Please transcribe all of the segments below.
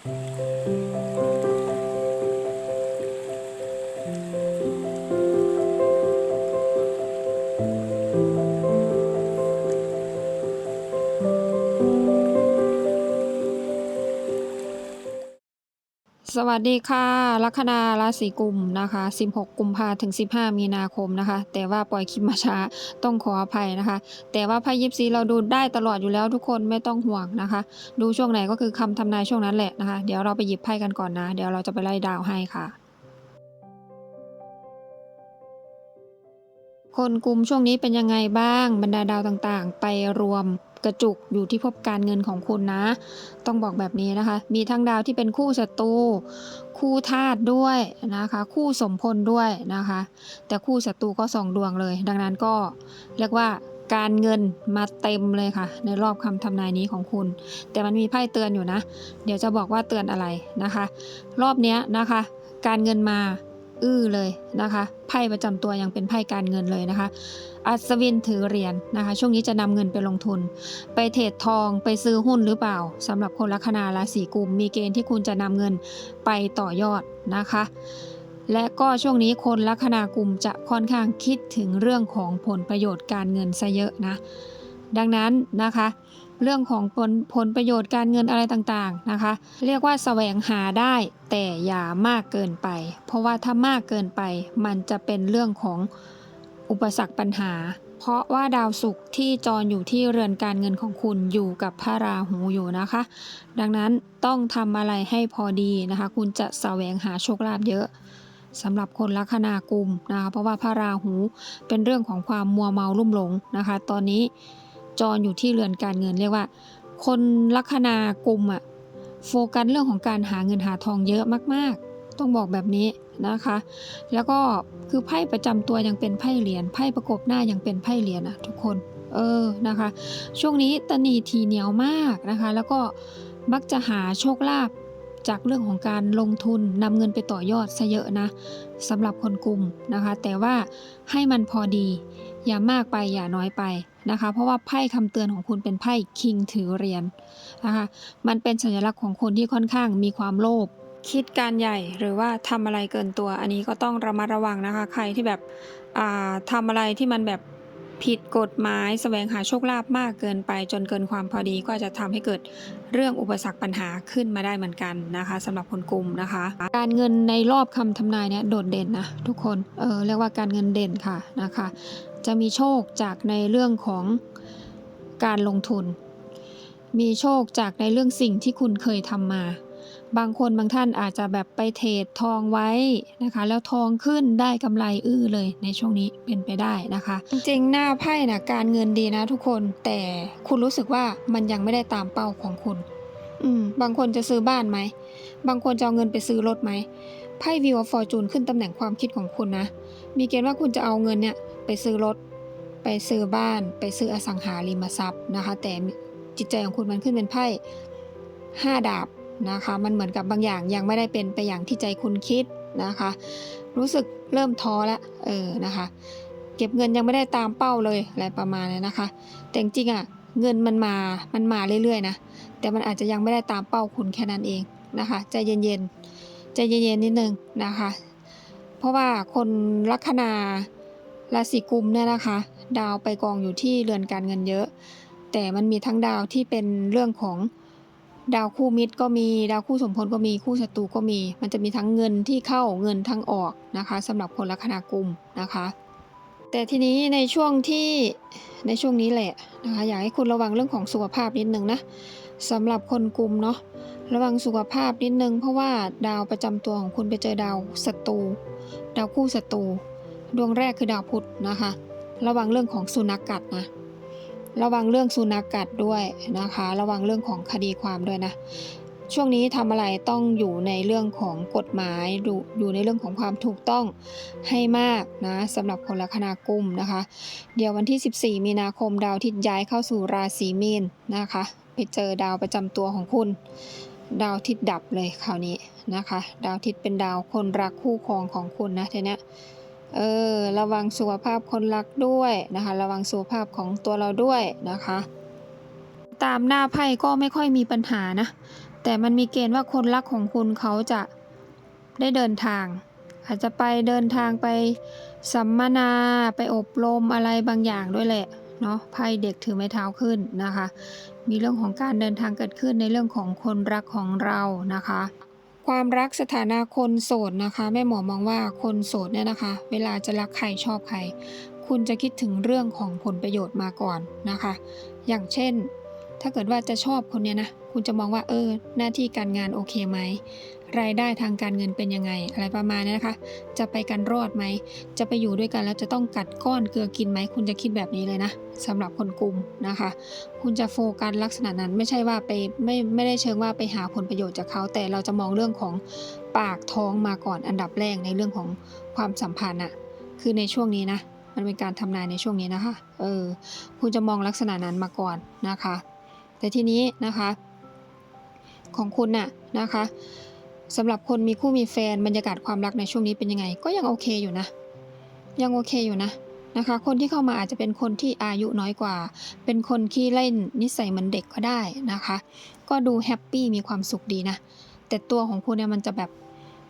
ส วัสดีค่ะ ลัคนาราศีกุมนะคะ 16 กุมภาถึง 15 มีนาคมนะคะ แต่ว่าปล่อยคลิปมาช้าต้องขออภัยนะคะ แต่ว่าไพ่ยิปซีเราดูได้ตลอดอยู่แล้วทุกคนไม่ต้องห่วงนะคะ ดูช่วงไหนก็คือคำทำนายช่วงนั้นแหละนะคะ เดี๋ยวเราไปหยิบไพ่กันก่อนนะ เดี๋ยวเราจะไปไล่ดาวให้ค่ะคนกลุ่มช่วงนี้เป็นยังไงบ้างบรรดาดาวต่างๆ ไปรวม กระจุกอยู่ที่ภพการเงินของคุณนะ ต้องบอกแบบนี้นะคะ มีทั้งดาวที่เป็นคู่ศัตรูคู่ธาตุด้วยนะคะ คู่สมพลด้วยนะคะ แต่คู่ศัตรูก็สองดวงเลย ดังนั้นก็เรียกว่าการเงินมาเต็มเลยค่ะ ในรอบคำทำนายนี้ของคุณ แต่มันมีไพ่เตือนอยู่นะ เดี๋ยวจะบอกว่าเตือนอะไรนะคะ รอบนี้นะคะ การเงินมา อื้อเลยนะคะไพ่ประจำตัวยังเป็นไพ่การเงินเลยนะคะ อัศวินถือเหรียญนะคะ ช่วงนี้จะนำเงินไปลงทุน ไปเทรดทองไปซื้อหุ้นหรือเปล่าสำหรับคนลัคนาราศีกุม มีเกณฑ์ที่คุณจะนำเงินไปต่อยอดนะคะ และก็ช่วงนี้คนลัคนากุมจะค่อนข้างคิดถึงเรื่องของผลประโยชน์การเงินซะเยอะนะ ดังนั้นนะคะ เรื่องของผลผลประโยชน์การเงินอะไรต่างๆนะคะ เรียกว่าแสวงหาได้แต่อย่ามากเกินไป เพราะว่าถ้ามากเกินไปมันจะเป็นเรื่องของอุปสรรคปัญหา เพราะว่าดาวศุกร์ที่จรอยู่ที่เรือนการเงินของคุณอยู่กับพระราหูอยู่นะคะ ดังนั้นต้องทำอะไรให้พอดีนะคะ คุณจะแสวงหาโชคลาภเยอะสำหรับคนลัคนากุมนะคะเพราะว่าพระราหูเป็นเรื่องของความมัวเมาลุ่มหลงนะคะ ตอนนี้ จรอยู่ที่เรือนการเงินเรียกว่า คนลัคนากุมอะโฟกัสเรื่องของการหาเงินหาทองเยอะมากๆ ต้องบอกแบบนี้นะคะ แล้วก็คือไพ่ประจำตัวยังเป็นไพ่เหรียญไพ่ประกบหน้ายังเป็นไพ่เหรียญอะทุกคนเออนะคะ ช่วงนี้ตะหนีทีเหนียวมากนะคะ แล้วก็มักจะหาโชคลาภจากเรื่องของการลงทุนนำเงินไปต่อยอดซะเยอะนะสำหรับคนกลุ่มนะคะ แต่ว่าให้มันพอดี อย่ามากไปอย่าน้อยไป นะคะ เพราะว่าไพ่คำเตือนของคุณเป็นไพ่คิงถือเหรียญนะคะ มันเป็นสัญลักษณ์ของคนที่ค่อนข้างมีความโลภคิดการใหญ่หรือว่าทำอะไรเกินตัว อันนี้ก็ต้องระมัดระวังนะคะ ใครที่แบบอ่าทำอะไรที่มันแบบผิดกฎหมายแสวงหาโชคลาภมากเกินไปจนเกินความพอดีก็จะทำให้เกิดเรื่องอุปสรรคปัญหาขึ้นมาได้เหมือนกันนะคะสำหรับคนกลุ่มนะคะ การเงินในรอบคำทำนายเนี่ยโดดเด่นนะทุกคนเออเรียกว่าการเงินเด่นค่ะนะคะ จะมีโชคจากในเรื่องของการลงทุน มีโชคจากในเรื่องสิ่งที่คุณเคยทำมา บางคนบางท่านอาจจะแบบไปเทรดทองไว้นะคะ แล้วทองขึ้นได้กำไรอื้อเลยในช่วงนี้เป็นไปได้นะคะ จริงๆหน้าไพ่นะการเงินดีนะทุกคนแต่คุณรู้สึกว่ามันยังไม่ได้ตามเป้าของคุณ อืม บางคนจะซื้อบ้านไหม บางคนจะเอาเงินไปซื้อรถไหม ไพ่วิวฟอร์จูนขึ้นตำแหน่งความคิดของคุณนะ มีเกณฑ์ว่าคุณจะเอาเงินเนี่ยไปซื้อรถ ไปซื้อบ้าน ไปซื้ออสังหาริมทรัพย์นะคะ แต่จิตใจของคุณมันขึ้นเป็นไพ่ห้าดาบนะคะ มันเหมือนกับบางอย่างยังไม่ได้เป็นไปอย่างที่ใจคุณคิดนะคะ รู้สึกเริ่มท้อแล้วเออนะคะ เก็บเงินยังไม่ได้ตามเป้าเลยอะไรประมาณนี้นะคะ แต่จริงๆอะเงินมันมามันมาเรื่อยๆนะแต่มันอาจจะยังไม่ได้ตามเป้าคุณแค่นั้นเองนะคะ ใจเย็นๆ ใจเย็นๆนิดนึงนะคะ เพราะว่าคนลัคนาราศีกุมเนี่ยนะคะ ดาวไปกองอยู่ที่เรือนการเงินเยอะ แต่มันมีทั้งดาวที่เป็นเรื่องของดาวคู่มิตรก็มีดาวคู่สมพลก็มีคู่ศัตรูก็มี มันจะมีทั้งเงินที่เข้าเงินทั้งออกนะคะสำหรับคนลัคนากุมนะคะ แต่ทีนี้ในช่วงที่ในช่วงนี้แหละนะคะอยากให้คุณระวังเรื่องของสุขภาพนิดนึงนะ สำหรับคนกลุ่มเนาะระวังสุขภาพนิดนึง เพราะว่าดาวประจำตัวของคุณไปเจอดาวศัตรูดาวคู่ศัตรูดวงแรกคือดาวพุธนะคะ ระวังเรื่องของสุนัขกัดนะระวังเรื่องสุนัขกัดด้วยนะคะ ระวังเรื่องของคดีความด้วยนะ ช่วงนี้ทำอะไรต้องอยู่ในเรื่องของกฎหมายอยู่ในเรื่องของความถูกต้องให้มากนะสำหรับคนลัคนากุมนะคะ เดี๋ยววันที่ 14 มีนาคมดาวทิตย์ย้ายเข้าสู่ราศีมีนนะคะ ไปเจอดาวประจำตัวของคุณ ดาวทิตย์ดับเลยคราวนี้นะคะ ดาวทิตย์เป็นดาวคนรักคู่ครองของคุณนะทีเนี้ยเออระวังสุขภาพคนรักด้วยนะคะ ระวังสุขภาพของตัวเราด้วยนะคะ ตามหน้าไพ่ก็ไม่ค่อยมีปัญหานะ แต่มันมีเกณฑ์ว่าคนรักของคุณเขาจะได้เดินทาง อาจจะไปเดินทางไปสัมมนาไปอบรมอะไรบางอย่างด้วยแหละ เนาะไพ่เด็กถือไม้เท้าขึ้นนะคะ มีเรื่องของการเดินทางเกิดขึ้นในเรื่องของคนรักของเรานะคะ ความรักสถานะคนโสดนะคะแม่หมอมองว่าคนโสดเนี่ยนะคะ เวลาจะรักใครชอบใคร คุณจะคิดถึงเรื่องของผลประโยชน์มาก่อนนะคะ อย่างเช่น ถ้าเกิดว่าจะชอบคนเนี้ยนะ คุณจะมองว่าเออ หน้าที่การงานโอเคไหม รายได้ทางการเงินเป็นยังไง อะไรประมาณนี้นะคะ จะไปกันรอดไหม จะไปอยู่ด้วยกันแล้วจะต้องกัดก้อนเกลือกินไหม คุณจะคิดแบบนี้เลยนะสำหรับคนกลุ่มนะคะ คุณจะโฟกัสลักษณะนั้นไม่ใช่ว่าไปไม่ไม่ได้เชิงว่าไปหาผลประโยชน์จากเขา แต่เราจะมองเรื่องของปากท้องมาก่อนอันดับแรกในเรื่องของความสัมพันธ์อะคือในช่วงนี้นะ มันเป็นการทำนายในช่วงนี้นะคะ เออ คุณจะมองลักษณะนั้นมาก่อนนะคะ แต่ทีนี้นะคะของคุณน่ะนะคะสำหรับคนมีคู่มีแฟนบรรยากาศความรักในช่วงนี้เป็นยังไง ก็ยังโอเคอยู่นะ ยังโอเคอยู่นะนะคะคนที่เข้ามาอาจจะเป็นคนที่อายุน้อยกว่า เป็นคนขี้เล่นนิสัยเหมือนเด็กก็ได้นะคะ ก็ดูแฮปปี้มีความสุขดีนะ แต่ตัวของคุณเนี่ยมันจะแบบ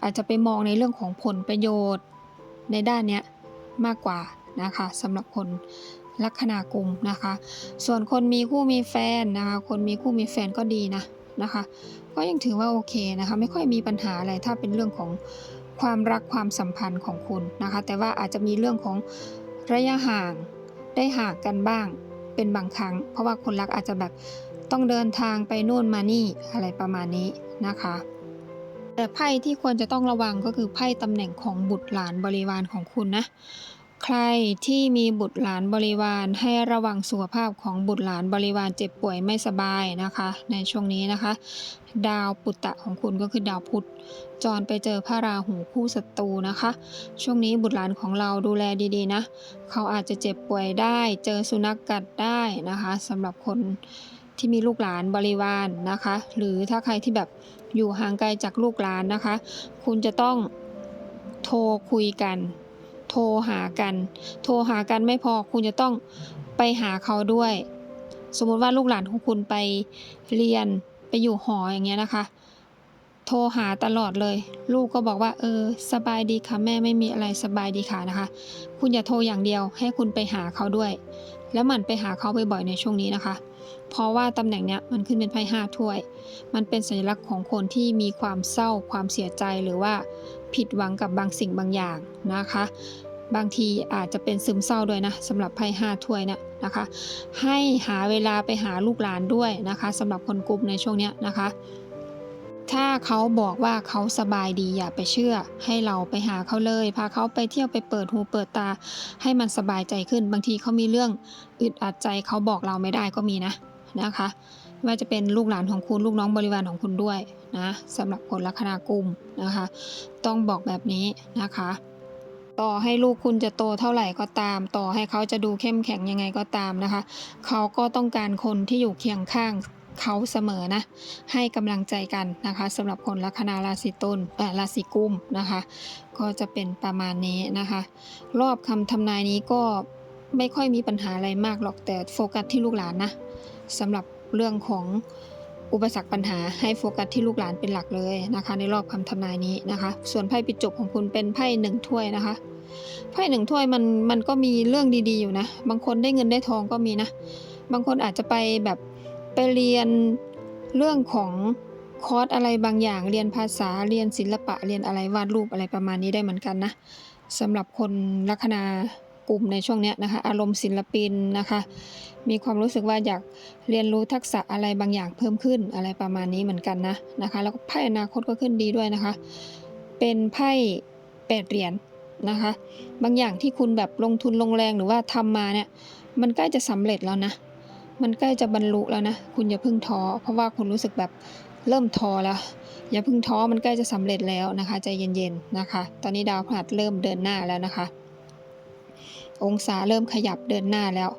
อาจจะไปมองในเรื่องของผลประโยชน์ในด้านเนี้ยมากกว่านะคะสำหรับคน ลัคนากลุ่มนะคะ ส่วนคนมีคู่มีแฟนนะคะ คนมีคู่มีแฟนก็ดีนะนะคะ ก็ยังถือว่าโอเคนะคะ ไม่ค่อยมีปัญหาอะไรถ้าเป็นเรื่องของความรักความสัมพันธ์ของคุณนะคะ แต่ว่าอาจจะมีเรื่องของระยะห่างได้ห่างกันบ้างเป็นบางครั้ง เพราะว่าคนรักอาจจะแบบต้องเดินทางไปนู่นมานี่อะไรประมาณนี้นะคะแต่ไพ่ที่ควรจะต้องระวังก็คือไพ่ตำแหน่งของบุตรหลานบริวารของคุณนะ ใครที่มีบุตรหลานบริวารให้ระวังสุขภาพของบุตรหลานบริวารเจ็บป่วยไม่สบายนะคะ ในช่วงนี้นะคะ ดาวปุตตะของคุณก็คือดาวพุธจรไปเจอพระราหูคู่ศัตรูนะคะ ช่วงนี้บุตรหลานของเราดูแลดีๆนะ เขาอาจจะเจ็บป่วยได้ เจอสุนัขกกัดได้นะคะสำหรับคนที่มีลูกหลานบริวารนะคะ หรือถ้าใครที่แบบอยู่ห่างไกลจากลูกหลานนะคะ คุณจะต้องโทรคุยกัน โทรหากัน โทรหากันไม่พอคุณจะต้องไปหาเขาด้วย สมมุติว่าลูกหลานของคุณไปเรียนไปอยู่หออย่างเงี้ยนะคะ โทรหาตลอดเลย ลูกก็บอกว่าเออ สบายดีค่ะแม่ไม่มีอะไรสบายดีค่ะนะคะ คุณอย่าโทรอย่างเดียวให้คุณไปหาเขาด้วย แล้วหมันไปหาเขาบ่อยๆในช่วงนี้นะคะ เพราะว่าตำแหน่งเนี้ยมันขึ้นเป็นไพ่ห้าถ้วย มันเป็นสัญลักษณ์ของคนที่มีความเศร้าความเสียใจหรือว่า ผิดหวังกับบางสิ่งบางอย่างนะคะ บางทีอาจจะเป็นซึมเศร้าด้วยนะสำหรับไพ่ห้าถ้วยเนี่ยนะคะ ให้หาเวลาไปหาลูกหลานด้วยนะคะสำหรับคนกลุ่มในช่วงเนี้ยนะคะถ้าเขาบอกว่าเขาสบายดีอย่าไปเชื่อ ให้เราไปหาเขาเลย พาเขาไปเที่ยวไปเปิดหูเปิดตา ให้มันสบายใจขึ้น บางทีเขามีเรื่องอึดอัดใจเขาบอกเราไม่ได้ก็มีนะนะคะ ว่าจะเป็นลูกหลานของคุณลูกน้องบริวารของคุณด้วยนะสำหรับคนลัคนากุมนะคะ ต้องบอกแบบนี้นะคะ ต่อให้ลูกคุณจะโตเท่าไหร่ก็ตาม ต่อให้เขาจะดูเข้มแข็งยังไงก็ตามนะคะ เขาก็ต้องการคนที่อยู่เคียงข้างเขาเสมอนะ ให้กำลังใจกันนะคะสำหรับคนลัคนาราศีตุลเอ่อราศีกุมนะคะ ก็จะเป็นประมาณนี้นะคะ รอบคำทำนายนี้ก็ไม่ค่อยมีปัญหาอะไรมากหรอกแต่โฟกัสที่ลูกหลานนะสำหรับ เรื่องของอุปสรรคปัญหาให้โฟกัสที่ลูกหลานเป็นหลักเลยนะคะ ในรอบคำทำนายนี้นะคะ ส่วนไพ่ปิดจบของคุณเป็นไพ่หนึ่งถ้วยนะคะไพ่หนึ่งถ้วยมันมันก็มีเรื่องดีๆอยู่นะ บางคนได้เงินได้ทองก็มีนะ บางคนอาจจะไปแบบไปเรียนเรื่องของคอร์สอะไรบางอย่าง เรียนภาษาเรียนศิลปะเรียนอะไรวาดรูปอะไรประมาณนี้ได้เหมือนกันนะสำหรับคนลัคนา กลุ่มในช่วงเนี้ยนะคะ อารมณ์ศิลปินนะคะ มีความรู้สึกว่าอยากเรียนรู้ทักษะอะไรบางอย่างเพิ่มขึ้นอะไรประมาณนี้เหมือนกันนะนะคะ แล้วก็ไพ่อนาคตก็ขึ้นดีด้วยนะคะ เป็นไพ่แปดเหรียญนะคะ บางอย่างที่คุณแบบลงทุนลงแรงหรือว่าทำมาเนี่ย มันใกล้จะสำเร็จแล้วนะ มันใกล้จะบรรลุแล้วนะ คุณอย่าเพิ่งท้อเพราะว่าคุณรู้สึกแบบเริ่มท้อแล้วอย่าเพิ่งท้อมันใกล้จะสำเร็จแล้วนะคะใจเย็นๆนะคะ ตอนนี้ดาวพฤหัสเริ่มเดินหน้าแล้วนะคะ องศาเริ่มขยับเดินหน้าแล้ว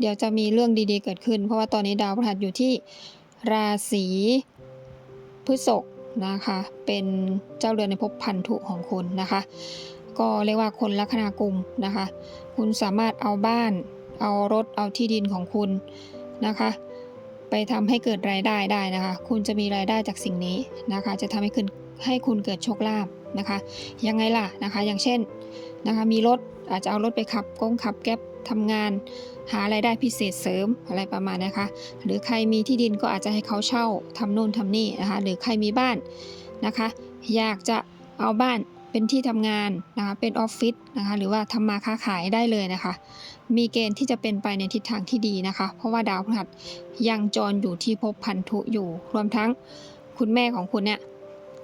เดี๋ยวจะมีเรื่องดีๆเกิดขึ้น เพราะว่าตอนนี้ดาวพฤหัสอยู่ที่ราศีพฤษภนะคะ เป็นเจ้าเรือนในภพพันธุของคุณนะคะ ก็เรียกว่าคนลัคนากุมนะคะ คุณสามารถเอาบ้าน เอารถ เอาที่ดินของคุณนะคะ ไปไปทำให้เกิดรายได้ได้นะคะ คุณจะมีรายได้จากสิ่งนี้นะคะ จะทำให้คุณให้คุณเกิดโชคลาภนะคะ ยังไงล่ะนะคะ อย่างเช่นนะคะ มีรถ อาจจะเอารถไปขับกงขับแก๊ปทำงาน หารายได้พิเศษเสริมอะไรประมาณนะคะ หรือใครมีที่ดินก็อาจจะให้เขาเช่าทำนู่นทำนี่นะคะ หรือใครมีบ้านนะคะ อยากจะเอาบ้านเป็นที่ทำงานนะคะเป็นออฟฟิศนะคะหรือว่าทำมาค้าขายได้เลยนะคะ มีเกณฑ์ที่จะเป็นไปในทิศทางที่ดีนะคะ เพราะว่าดาวพฤหัสยังจรอยู่ที่ภพพันธุอยู่ รวมทั้งคุณแม่ของคุณเนี่ย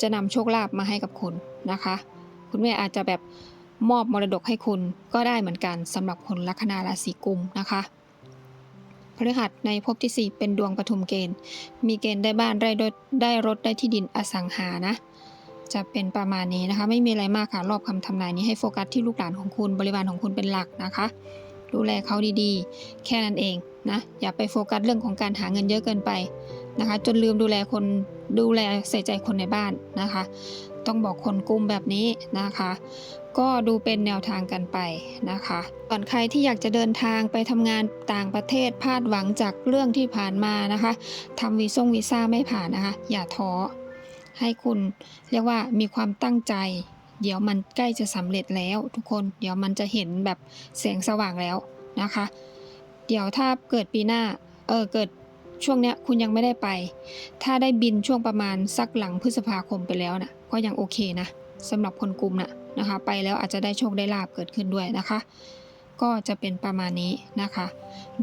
จะนำโชคลาภมาให้กับคุณนะคะ คุณแม่อาจจะแบบ มอบมรดกให้คุณก็ได้เหมือนกันสำหรับคนลัคนาราศีกุมนะคะพฤหัสในภพที่ 4 เป็นดวงปฐุมเกณฑ์ มีเกณฑ์ได้บ้านได้รถได้รถได้ที่ดินอสังหานะ จะเป็นประมาณนี้นะคะ ไม่มีอะไรมากค่ะ รอบคำทำนายนี้ให้โฟกัสที่ลูกหลานของคุณบริวารของคุณเป็นหลักนะคะ ดูแลเขาดีๆ แค่นั้นเองนะ อย่าไปโฟกัสเรื่องของการหาเงินเยอะเกินไปนะคะ จนลืมดูแลคนดูแลใส่ใจคนในบ้านนะคะ ต้องบอกคนกุมแบบนี้นะคะ ก็ดูเป็นแนวทางกันไปนะคะส่วนใครที่อยากจะเดินทางไปทำงานต่างประเทศพลาดหวังจากเรื่องที่ผ่านมานะคะทำวีซ่งวีซ่าไม่ผ่านนะคะ อย่าท้อให้คุณเรียกว่ามีความตั้งใจ เดี๋ยวมันใกล้จะสำเร็จแล้ว ทุกคนเดี๋ยวมันจะเห็นแบบแสงสว่างแล้วนะคะ เดี๋ยวถ้าเกิดปีหน้าเออเกิดช่วงเนี้ยคุณยังไม่ได้ไป ถ้าได้บินช่วงประมาณสักหลังพฤษภาคมไปแล้วนะก็ยังโอเคนะ สำหรับคนกลุ่มน่ะนะคะ ไปแล้วอาจจะได้โชคได้ลาบเกิดขึ้นด้วยนะคะ ก็จะเป็นประมาณนี้นะคะ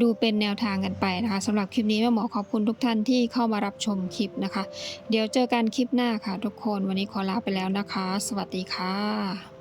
ดูเป็นแนวทางกันไปนะคะสำหรับคลิปนี้แม่หมอขอบคุณทุกท่านที่เข้ามารับชมคลิปนะคะ เดี๋ยวเจอกันคลิปหน้าค่ะ ทุกคนวันนี้ขอลาไปแล้วนะคะ สวัสดีค่ะ